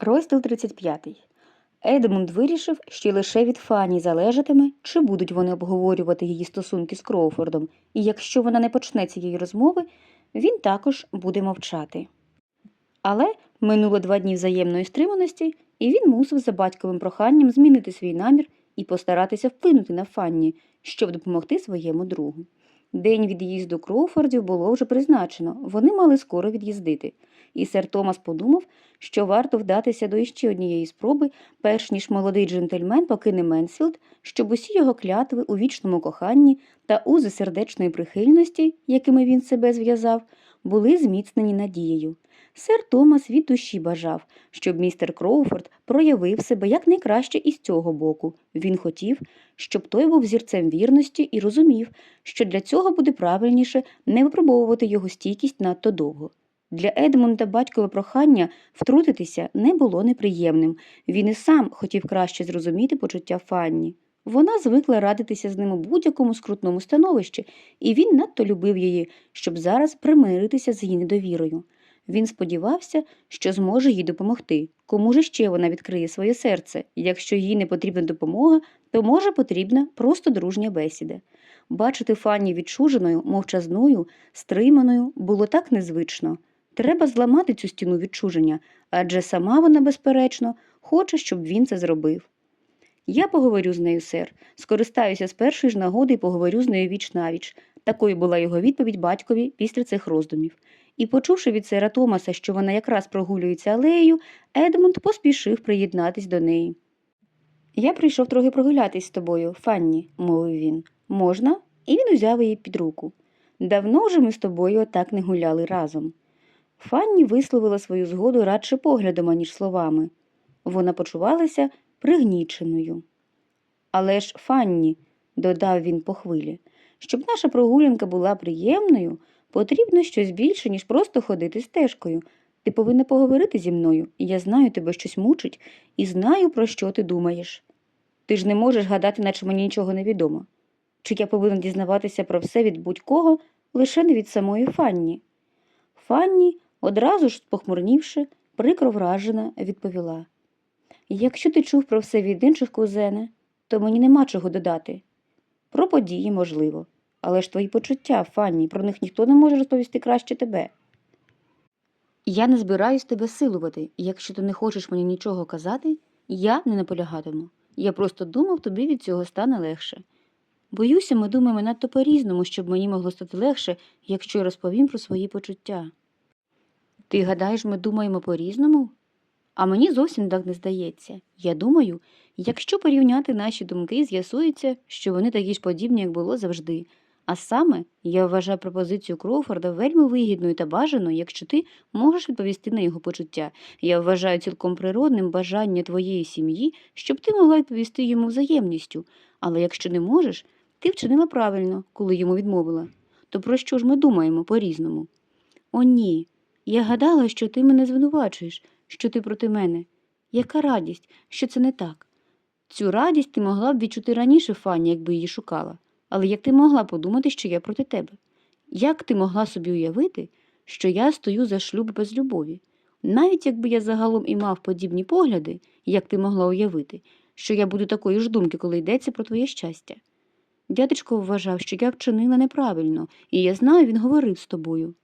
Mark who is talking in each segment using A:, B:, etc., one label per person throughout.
A: Розділ 35. Едмунд вирішив, що лише від Фані залежатиме, чи будуть вони обговорювати її стосунки з Кроуфордом, і якщо вона не почне цієї розмови, він також буде мовчати. Але минуло два дні взаємної стриманості, і він мусив за батьковим проханням змінити свій намір і постаратися вплинути на Фанні, щоб допомогти своєму другу. День від'їзду Кроуфордів було вже призначено, вони мали скоро від'їздити, і сер Томас подумав, що варто вдатися до іще однієї спроби, перш ніж молодий джентльмен покине Менсфілд, щоб усі його клятви у вічному коханні та узи сердечної прихильності, якими він себе зв'язав, були зміцнені надією. Сер Томас від душі бажав, щоб містер Кроуфорд проявив себе якнайкраще із цього боку. Він хотів, щоб той був зірцем вірності і розумів, що для цього буде правильніше не випробовувати його стійкість надто довго. Для Едмунда батькове прохання втрутитися не було неприємним. Він і сам хотів краще зрозуміти почуття Фанні. Вона звикла радитися з ним у будь-якому скрутному становищі, і він надто любив її, щоб зараз примиритися з її недовірою. Він сподівався, що зможе їй допомогти. Кому ж ще вона відкриє своє серце? Якщо їй не потрібна допомога, то може потрібна просто дружня бесіда. Бачити Фанні відчуженою, мовчазною, стриманою було так незвично. Треба зламати цю стіну відчуження, адже сама вона, безперечно, хоче, щоб він це зробив. Я поговорю з нею, сер, скористаюся з першої ж нагоди і поговорю з нею віч навіч. Такою була його відповідь батькові після цих роздумів. І, почувши від сера Томаса, що вона якраз прогулюється алеєю, Едмунд поспішив приєднатись до неї. Я прийшов трохи прогулятись з тобою, Фанні, мовив він. Можна? І він узяв її під руку. Давно вже ми з тобою отак не гуляли разом. Фанні висловила свою згоду радше поглядом, аніж словами. Вона почувалася пригніченою. Але ж, Фанні, додав він по хвилі, щоб наша прогулянка була приємною, потрібно щось більше, ніж просто ходити стежкою. Ти повинна поговорити зі мною, я знаю, тебе щось мучить, і знаю, про що ти думаєш. Ти ж не можеш гадати, наче мені нічого не відомо. Чи я повинен дізнаватися про все від будь-кого, лише не від самої Фанні? Фанні, одразу ж похмурнівши, прикро вражена, відповіла Якщо ти чув про все від інших кузене, то мені нема чого додати. Про події, можливо, але ж твої почуття, Фанні, про них ніхто не може розповісти краще тебе. Я не збираюсь тебе силувати, і якщо ти не хочеш мені нічого казати, я не наполягатиму. Я просто думав, тобі від цього стане легше. Боюся, ми думаємо надто по-різному, щоб мені могло стати легше, якщо я розповім про свої почуття. Ти гадаєш, ми думаємо по-різному? А мені зовсім так не здається. Я думаю, якщо порівняти наші думки, з'ясується, що вони такі ж подібні, як було завжди. А саме я вважаю пропозицію Кроуфорда вельми вигідною та бажаною, якщо ти можеш відповісти на його почуття. Я вважаю цілком природним бажання твоєї сім'ї, щоб ти могла відповісти йому взаємністю. Але якщо не можеш, ти вчинила правильно, коли йому відмовила. То про що ж ми думаємо по-різному? О, ні. Я гадала, що ти мене звинувачуєш, що ти проти мене. Яка радість, що це не так? Цю радість ти могла б відчути раніше, Фанні, якби її шукала. Але як ти могла подумати, що я проти тебе? Як ти могла собі уявити, що я стою за шлюб без любові? Навіть якби я загалом і мав подібні погляди, як ти могла уявити, що я буду такої ж думки, коли йдеться про твоє щастя. Дядечко вважав, що я вчинила неправильно, і я знаю, він говорив з тобою.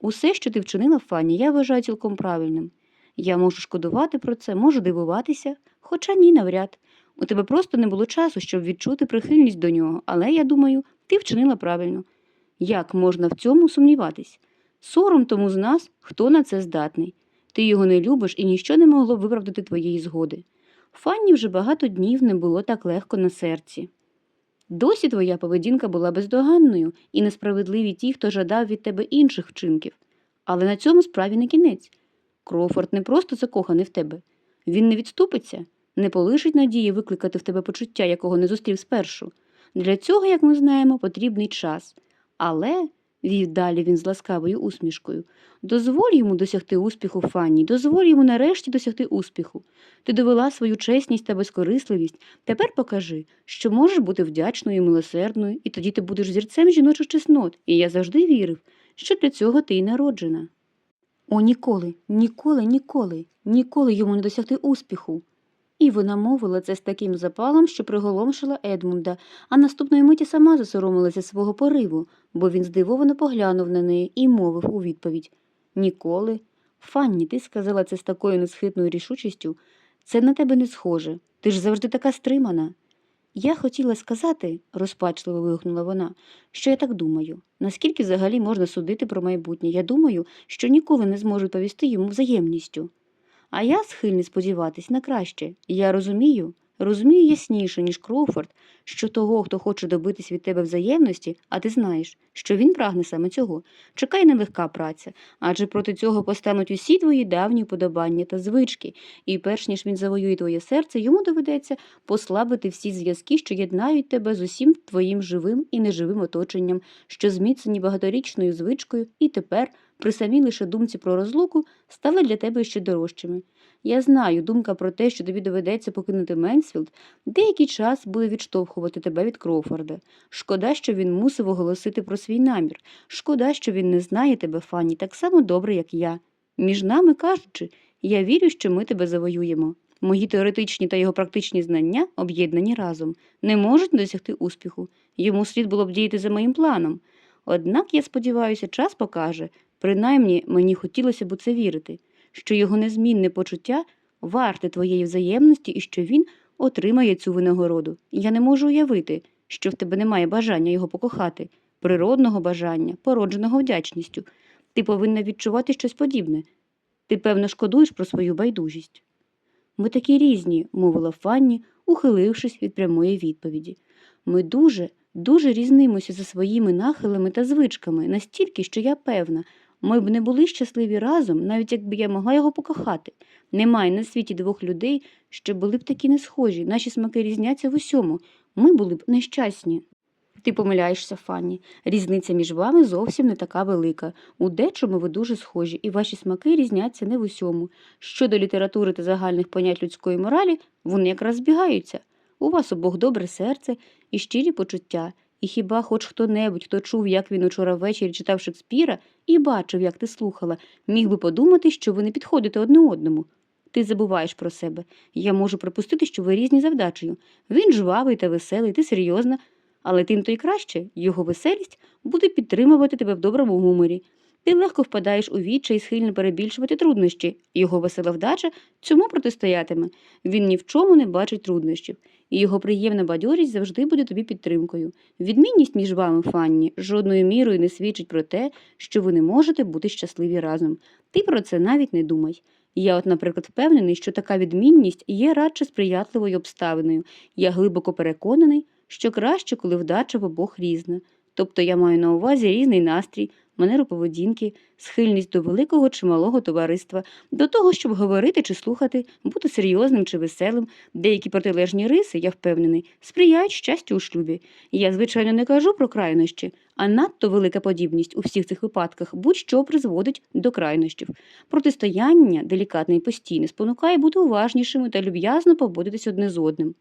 A: Усе, що ти вчинила, Фанні, я вважаю цілком правильним. Я можу шкодувати про це, можу дивуватися, хоча ні, навряд. У тебе просто не було часу, щоб відчути прихильність до нього, але я думаю, ти вчинила правильно. Як можна в цьому сумніватись? Сором тому з нас, хто на це здатний. Ти його не любиш і ніщо не могло виправдати твоєї згоди. Фанні вже багато днів не було так легко на серці. Досі твоя поведінка була бездоганною і несправедливі ті, хто жадав від тебе інших вчинків. Але на цьому справі не кінець. Кроуфорд не просто закоханий в тебе. Він не відступиться, не полишить надії викликати в тебе почуття, якого не зустрів спершу. Для цього, як ми знаємо, потрібний час. Але, вів далі він з ласкавою усмішкою, дозволь йому досягти успіху Фанні, дозволь йому нарешті досягти успіху. Ти довела свою чесність та безкорисливість. Тепер покажи, що можеш бути вдячною і милосердною, і тоді ти будеш зірцем жіночих чеснот, і я завжди вірив, що для цього ти й народжена. О, ніколи, ніколи, ніколи, ніколи йому не досягти успіху. І вона мовила це з таким запалом, що приголомшила Едмунда, а наступної миті сама засоромилася свого пориву, бо він здивовано поглянув на неї і мовив у відповідь Ніколи. Фанні, ти сказала це з такою несхитною рішучістю. Це на тебе не схоже. Ти ж завжди така стримана. Я хотіла сказати, розпачливо вигукнула вона, що я так думаю. Наскільки взагалі можна судити про майбутнє? Я думаю, що ніколи не зможу повісти йому взаємністю. А я схильний сподіватись на краще. Я розумію, розумію ясніше, ніж Кроуфорд, що того, хто хоче добитись від тебе взаємності, а ти знаєш, що він прагне саме цього. Чекай нелегка праця, адже проти цього постануть усі твої давні подобання та звички, і перш ніж він завоює твоє серце, йому доведеться послабити всі зв'язки, що єднають тебе з усім твоїм живим і неживим оточенням, що зміцнені багаторічною звичкою, і тепер, при самій лише думці про розлуку, стали для тебе ще дорожчими. Я знаю, думка про те, що тобі доведеться покинути Менсфілд, деякий час буде відштовхувати тебе від Кроуфорда. Шкода, що він мусив оголосити про свій намір. Шкода, що він не знає тебе, Фанні, так само добре, як я. Між нами кажучи, я вірю, що ми тебе завоюємо. Мої теоретичні та його практичні знання, об'єднані разом, не можуть досягти успіху. Йому слід було б діяти за моїм планом. Однак, я сподіваюся, час покаже, принаймні мені хотілося б у це вірити, що його незмінне почуття варте твоєї взаємності і що він отримає цю винагороду. Я не можу уявити, що в тебе немає бажання його покохати, природного бажання, породженого вдячністю. Ти повинна відчувати щось подібне. Ти, певно, шкодуєш про свою байдужість. Ми такі різні, мовила Фанні, ухилившись від прямої відповіді. Ми дуже, дуже різнимося за своїми нахилами та звичками, настільки, що я певна, ми б не були щасливі разом, навіть якби я могла його покохати. Немає на світі двох людей, що були б такі не схожі. Наші смаки різняться в усьому. Ми були б нещасні. Ти помиляєшся, Фанні. Різниця між вами зовсім не така велика. У дечому ви дуже схожі, і ваші смаки різняться не в усьому. Щодо літератури та загальних понять людської моралі, вони якраз збігаються. У вас обох добре серце і щирі почуття. І хіба хоч хто-небудь, хто чув, як він учора ввечері читав Шекспіра, і бачив, як ти слухала, міг би подумати, що ви не підходите одне одному. Ти забуваєш про себе. Я можу припустити, що ви різні за вдачею. Він жвавий та веселий, ти серйозна, але тим то й краще його веселість буде підтримувати тебе в доброму гуморі. Ти легко впадаєш у відчай і схильно перебільшувати труднощі. Його весела вдача цьому протистоятиме. Він ні в чому не бачить труднощів, і його приємна бадьорість завжди буде тобі підтримкою. Відмінність між вами, Фанні, жодною мірою не свідчить про те, що ви не можете бути щасливі разом. Ти про це навіть не думай. Я, от, наприклад, впевнений, що така відмінність є радше сприятливою обставиною. Я глибоко переконаний, що краще, коли вдача в обох різна. Тобто я маю на увазі різний настрій, манеру поведінки, схильність до великого чи малого товариства, до того, щоб говорити чи слухати, бути серйозним чи веселим, деякі протилежні риси, я впевнений, сприяють щастю у шлюбі. Я, звичайно, не кажу про крайнощі, а надто велика подібність у всіх цих випадках будь-що призводить до крайнощів. Протистояння, делікатне і постійне, спонукає бути уважнішими та люб'язно поводитись одне з одним.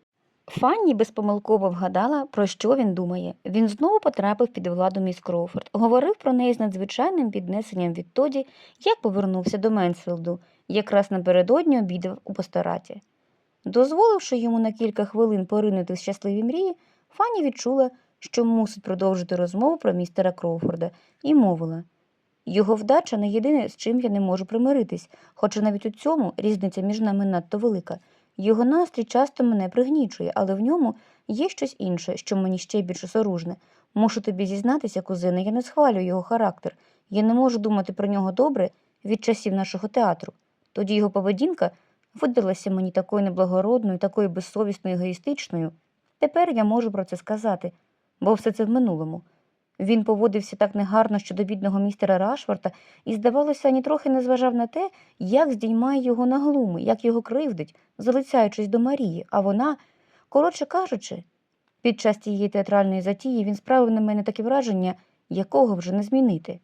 A: Фанні безпомилково вгадала, про що він думає. Він знову потрапив під владу міс Кроуфорд, говорив про неї з надзвичайним піднесенням відтоді, як повернувся до Менсфілду, якраз напередодні обідав у постараті. Дозволивши йому на кілька хвилин поринути в щасливі мрії, Фанні відчула, що мусить продовжити розмову про містера Кроуфорда, і мовила його вдача не єдине, з чим я не можу примиритись, хоча навіть у цьому різниця між нами надто велика. Його настрій часто мене пригнічує, але в ньому є щось інше, що мені ще більше соружне. Мушу тобі зізнатися, кузине, я не схвалюю його характер. Я не можу думати про нього добре від часів нашого театру. Тоді його поведінка видалася мені такою неблагородною, такою безсовісною, егоїстичною. Тепер я можу про це сказати, бо все це в минулому. Він поводився так негарно щодо бідного містера Рашфорта і, здавалося, ані трохи не зважав на те, як здіймає його на глуми, як його кривдить, залицяючись до Марії, а вона, коротше кажучи, під час тієї театральної затії він справив на мене таке враження, якого вже не змінити.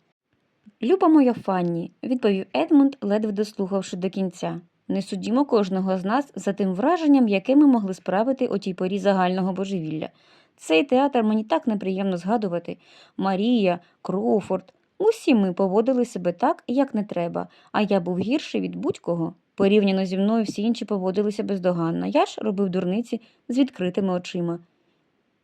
A: Люба моя Фанні, відповів Едмунд, ледве дослухавши до кінця. Не судімо кожного з нас за тим враженням, яке ми могли справити о тій порі загального божевілля. Цей театр мені так неприємно згадувати. Марія, Кроуфорд, Усі ми поводили себе так, як не треба, а я був гірший від будь-кого. Порівняно зі мною всі інші поводилися бездоганно. Я ж робив дурниці з відкритими очима.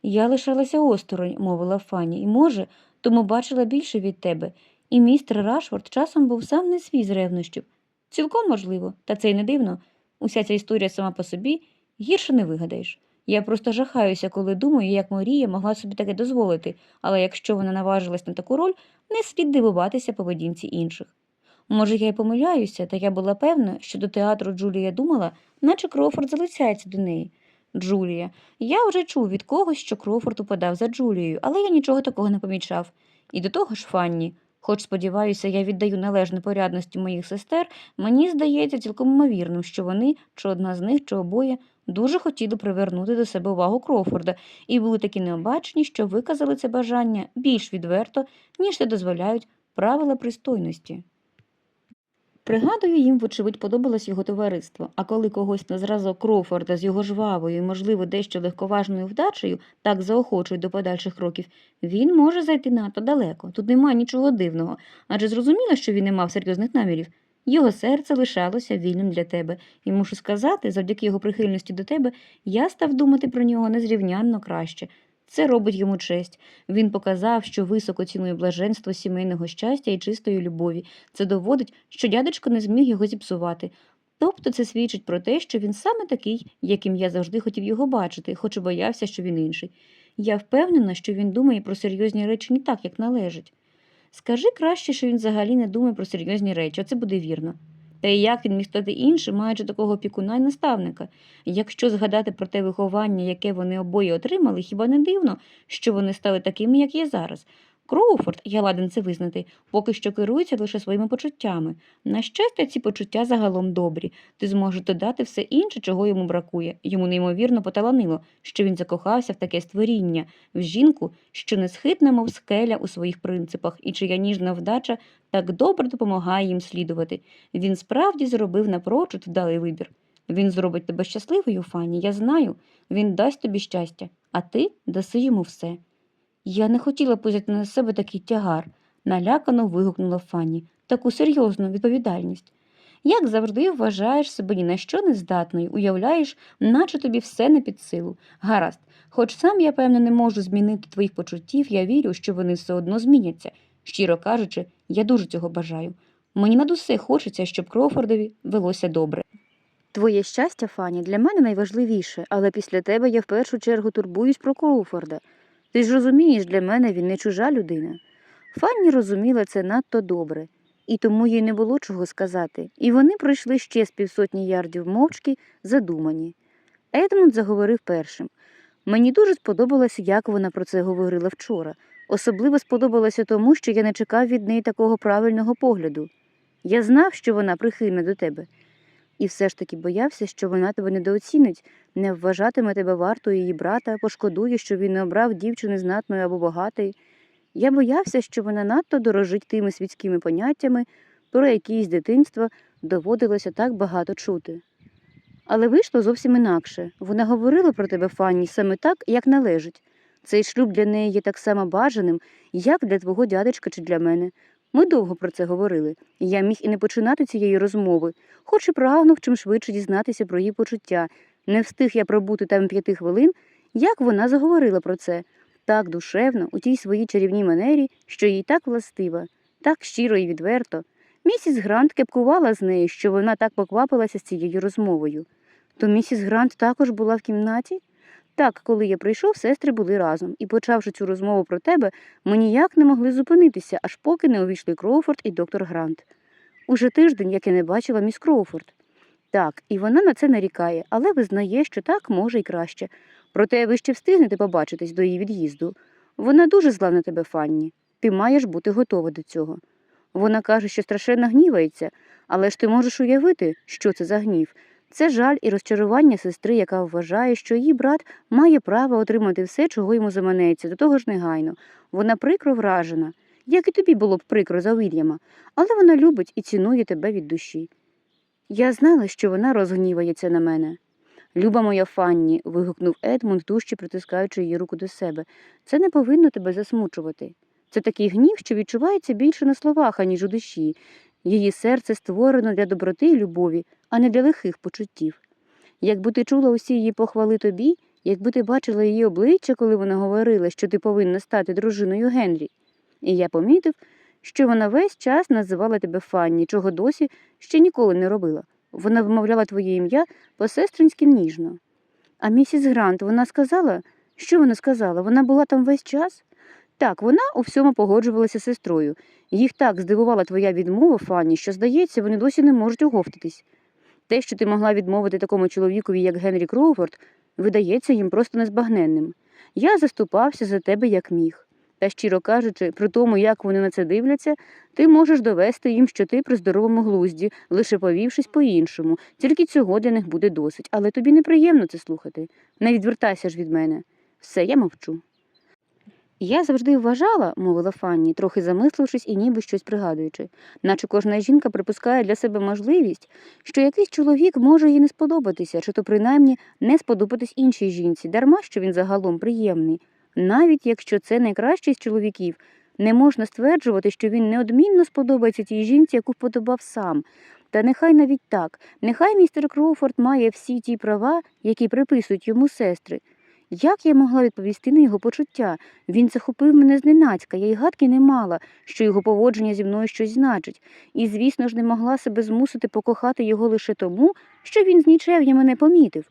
A: Я лишалася осторонь, мовила Фанні, і, може, тому бачила більше від тебе. І містер Рашфорд часом був сам не свій з ревнощів. Цілком можливо, та це й не дивно. Уся ця історія сама по собі гірше не вигадаєш. Я просто жахаюся, коли думаю, як Марія могла собі таке дозволити, але якщо вона наважилась на таку роль, не слід дивуватися поведінці інших. Може, я й помиляюся, та я була певна, що до театру Джулія думала, наче Крофорд залицяється до неї. Джулія. Я вже чув від когось, що Крофорд упадав за Джулією, але я нічого такого не помічав. І до того ж, Фанні, хоч сподіваюся, я віддаю належне порядності моїх сестер, мені здається цілком ймовірним, що вони, чи одна з них, чи обоє, дуже хотіли привернути до себе увагу Крофорда і були такі необачні, що виказали це бажання більш відверто, ніж це дозволяють правила пристойності. Пригадую, їм, вочевидь, подобалось його товариство, а коли когось на зразок Крофорда з його жвавою і, можливо, дещо легковажною вдачею так заохочують до подальших кроків, він може зайти надто далеко. Тут немає нічого дивного, адже зрозуміло, що він не мав серйозних намірів. Його серце лишалося вільним для тебе, і мушу сказати, завдяки його прихильності до тебе, я став думати про нього незрівнянно краще. Це робить йому честь. Він показав, що високо цінує блаженство сімейного щастя і чистої любові. Це доводить, що дядечко не зміг його зіпсувати. Тобто це свідчить про те, що він саме такий, яким я завжди хотів його бачити, хоч і боявся, що він інший. Я впевнена, що він думає про серйозні речі не так, як належить. Скажи краще, що він взагалі не думає про серйозні речі, оце буде вірно. Та і як він міг стати іншим, маючи такого опікуна й наставника? Якщо згадати про те виховання, яке вони обоє отримали, хіба не дивно, що вони стали такими, як є зараз? Кроуфорд, я ладен це визнати, поки що керується лише своїми почуттями. На щастя, ці почуття загалом добрі. Ти зможеш додати все інше, чого йому бракує. Йому неймовірно поталанило, що він закохався в таке створіння, в жінку, що несхитна, мов скеля у своїх принципах, і чия ніжна вдача так добре допомагає їм слідувати. Він справді зробив напрочуд вдалий вибір. Він зробить тебе щасливою, Фанні, я знаю. Він дасть тобі щастя, а ти даси йому все. Я не хотіла б взяти на себе такий тягар, налякано вигукнула Фанні, таку серйозну відповідальність. Як завжди вважаєш себе ні на що не здатною, уявляєш, наче тобі все не під силу. Гаразд, хоч сам я, певно, не можу змінити твоїх почуттів, я вірю, що вони все одно зміняться. Щиро кажучи, я дуже цього бажаю. Мені над усе хочеться, щоб Крофордові велося добре. Твоє щастя, Фані, для мене найважливіше, але після тебе я в першу чергу турбуюсь про Кроуфорда. Ти ж розумієш, для мене він не чужа людина. Фанні розуміла це надто добре, і тому їй не було чого сказати, і вони пройшли ще з півсотні ярдів мовчки, задумані. Едмунд заговорив першим. Мені дуже сподобалося, як вона про це говорила вчора. Особливо сподобалося тому, що я не чекав від неї такого правильного погляду. Я знав, що вона прихильна до тебе, і все ж таки боявся, що вона тебе недооцінить, не вважатиме тебе вартою її брата, пошкодує, що він не обрав дівчини знатної або багатої. Я боявся, що вона надто дорожить тими світськими поняттями, про які з дитинства доводилося так багато чути. Але вийшло зовсім інакше. Вона говорила про тебе, Фанні, саме так, як належить. Цей шлюб для неї є так само бажаним, як для твого дядечка чи для мене. Ми довго про це говорили, і я міг і не починати цієї розмови, хоч і прагнув чим швидше дізнатися про її почуття. Не встиг я пробути там п'яти хвилин, як вона заговорила про це, так душевно, у тій своїй чарівній манері, що їй так властива, так щиро і відверто. Місіс Грант кепкувала з нею, що вона так поквапилася з цією розмовою. То місіс Грант також була в кімнаті? Так, коли я прийшов, сестри були разом, і, почавши цю розмову про тебе, ми ніяк не могли зупинитися, аж поки не увійшли Кроуфорд і доктор Грант. Уже тиждень, як я не бачила міс Кроуфорд. Так, і вона на це нарікає, але визнає, що так може й краще. Проте ви ще встигнете побачитись до її від'їзду. Вона дуже зла на тебе, Фанні. Ти маєш бути готова до цього. Вона каже, що страшенно гнівається, але ж ти можеш уявити, що це за гнів. Це жаль і розчарування сестри, яка вважає, що її брат має право отримати все, чого йому заманеться, до того ж негайно. Вона прикро вражена, як і тобі було б прикро за Вільяма, але вона любить і цінує тебе від душі. Я знала, що вона розгнівається на мене. Люба моя Фанні, вигукнув Едмунд, дужче притискаючи її руку до себе. Це не повинно тебе засмучувати. Це такий гнів, що відчувається більше на словах, аніж у душі. Її серце створено для доброти і любові, а не для лихих почуттів. Якби ти чула усі її похвали тобі, якби ти бачила її обличчя, коли вона говорила, що ти повинна стати дружиною Генрі. І я помітив, що вона весь час називала тебе Фанні, чого досі ще ніколи не робила. Вона вимовляла твоє ім'я по-сестринськи ніжно. А місіс Грант, вона сказала, що вона сказала? Вона була там весь час? Так, вона у всьому погоджувалася з сестрою. Їх так здивувала твоя відмова, Фанні, що, здається, вони досі не можуть оговтатись. Те, що ти могла відмовити такому чоловікові, як Генрі Кроуфорд, видається їм просто незбагненним. Я заступався за тебе як міг. Та, щиро кажучи, при тому, як вони на це дивляться, ти можеш довести їм, що ти при здоровому глузді, лише повівшись по-іншому, тільки цього для них буде досить, але тобі неприємно це слухати. Не відвертайся ж від мене. Все, я мовчу. Я завжди вважала, мовила Фанні, трохи замислившись і ніби щось пригадуючи, наче кожна жінка припускає для себе можливість, що якийсь чоловік може їй не сподобатися, чи то принаймні не сподобатись іншій жінці, дарма що він загалом приємний. Навіть якщо це найкращий з чоловіків, не можна стверджувати, що він неодмінно сподобається тій жінці, яку вподобав сам. Та нехай навіть так, нехай містер Кроуфорд має всі ті права, які приписують йому сестри. Як я могла відповісти на його почуття? Він захопив мене зненацька, я й гадки не мала, що його поводження зі мною щось значить, і, звісно ж, не могла себе змусити покохати його лише тому, що він з нічев'я мене помітив.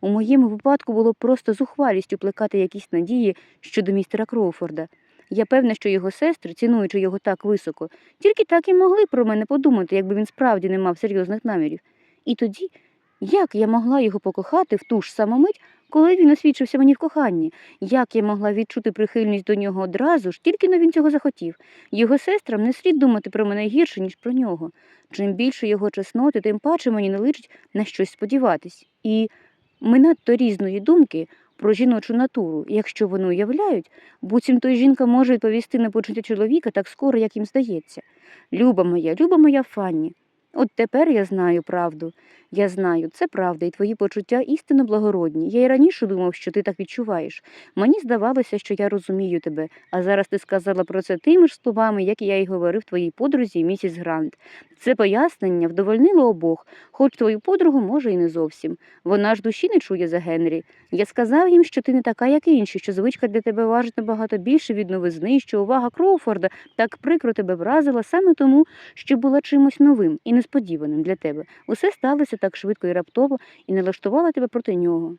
A: У моєму випадку було просто зухвалістю плекати якісь надії щодо містера Кроуфорда. Я певна, що його сестри, цінуючи його так високо, тільки так і могли про мене подумати, якби він справді не мав серйозних намірів. І тоді, як я могла його покохати в ту ж саму мить, коли він освідчився мені в коханні, як я могла відчути прихильність до нього одразу ж, тільки но він цього захотів. Його сестрам не слід думати про мене гірше, ніж про нього. Чим більше його чесноти, тим паче мені не личить на щось сподіватись. І ми надто різної думки про жіночу натуру, якщо вони уявляють, буцімто жінка може відповісти на почуття чоловіка так скоро, як їм здається. Люба моя, люба моя Фанні, от тепер я знаю правду. Я знаю, це правда, і твої почуття істинно благородні. Я й раніше думав, що ти так відчуваєш. Мені здавалося, що я розумію тебе, а зараз ти сказала про це тими ж словами, як я й говорив твоїй подрузі, місіс Грант. Це пояснення вдовольнило обох, хоч твою подругу, може, і не зовсім. Вона ж душі не чує за Генрі. Я сказав їм, що ти не така, як інші, що звичка для тебе важить набагато більше від новизни, що увага Кроуфорда так прикро тебе вразила саме тому, що була чимось новим і несподіваним для тебе. Усе сталося так швидко і раптово і налаштувала тебе проти нього.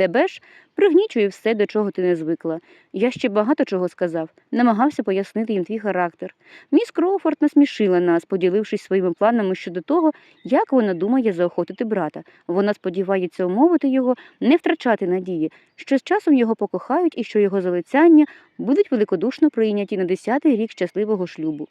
A: Тебе ж пригнічує все, до чого ти не звикла. Я ще багато чого сказав, намагався пояснити їм твій характер. Міс Кроуфорд насмішила нас, поділившись своїми планами щодо того, як вона думає заохотити брата. Вона сподівається умовити його, не втрачати надії, що з часом його покохають і що його залицяння будуть великодушно прийняті на десятий рік щасливого шлюбу.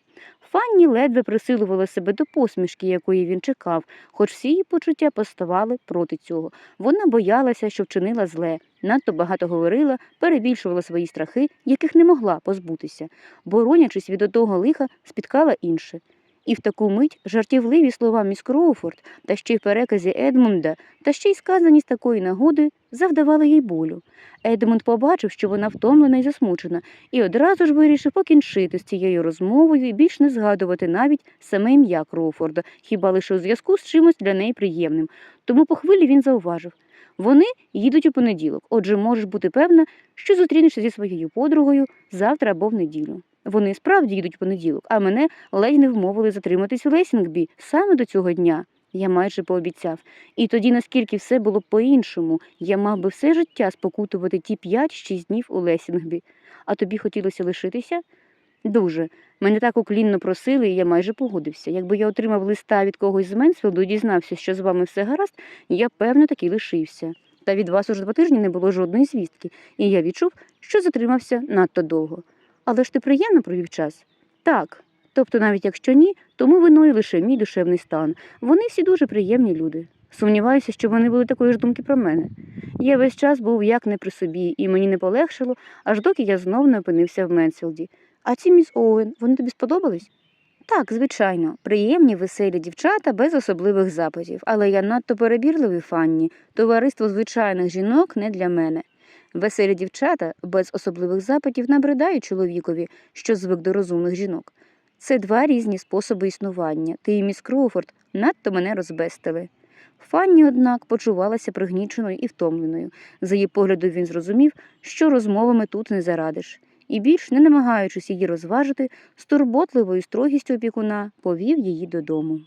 A: Фанні ледве присилувала себе до посмішки, якої він чекав, хоч всі її почуття поставали проти цього. Вона боялася, що вчинила зле, надто багато говорила, перебільшувала свої страхи, яких не могла позбутися, боронячись від одного лиха, спіткала інше. І в таку мить жартівливі слова міс Кроуфорд, та ще й переказі Едмунда, та ще й сказані з такої нагоди, завдавали їй болю. Едмунд побачив, що вона втомлена і засмучена, і одразу ж вирішив покінчити з цією розмовою і більш не згадувати навіть саме ім'я Кроуфорда, хіба лише у зв'язку з чимось для неї приємним. Тому по хвилі він зауважив. Вони їдуть у понеділок, отже, можеш бути певна, що зустрінешся зі своєю подругою завтра або в неділю. Вони справді їдуть у понеділок, а мене ледь не вмовили затриматись у Лесінгбі саме до цього дня. Я майже пообіцяв. І тоді, наскільки все було по-іншому, я мав би все життя спокутувати ті п'ять-шість днів у Лесінгбі. А тобі хотілося лишитися? Дуже. Мене так уклінно просили, і я майже погодився. Якби я отримав листа від когось з Менсфілду і дізнався, що з вами все гаразд, я певно таки лишився. Та від вас уже два тижні не було жодної звістки, і я відчув, що затримався надто довго. Але ж ти приємно провів час? Так. Тобто, навіть якщо ні, тому виною лише мій душевний стан. Вони всі дуже приємні люди. Сумніваюся, що вони були такої ж думки про мене. Я весь час був як не при собі, і мені не полегшило, аж доки я знов не опинився в Менсфілді. А ці міс Оуен, вони тобі сподобались? Так, звичайно, приємні, веселі дівчата без особливих запитів, але я надто перебірливий фанні. Товариство звичайних жінок не для мене. Веселі дівчата без особливих запитів набридають чоловікові, що звик до розумних жінок. Це два різні способи існування. Ти і міс Кроуфорд надто мене розбестили. Фанні, однак, почувалася пригніченою і втомленою. За її поглядом він зрозумів, що розмовами тут не зарадиш. І більш не намагаючись її розважити, з турботливою строгістю опікуна повів її додому.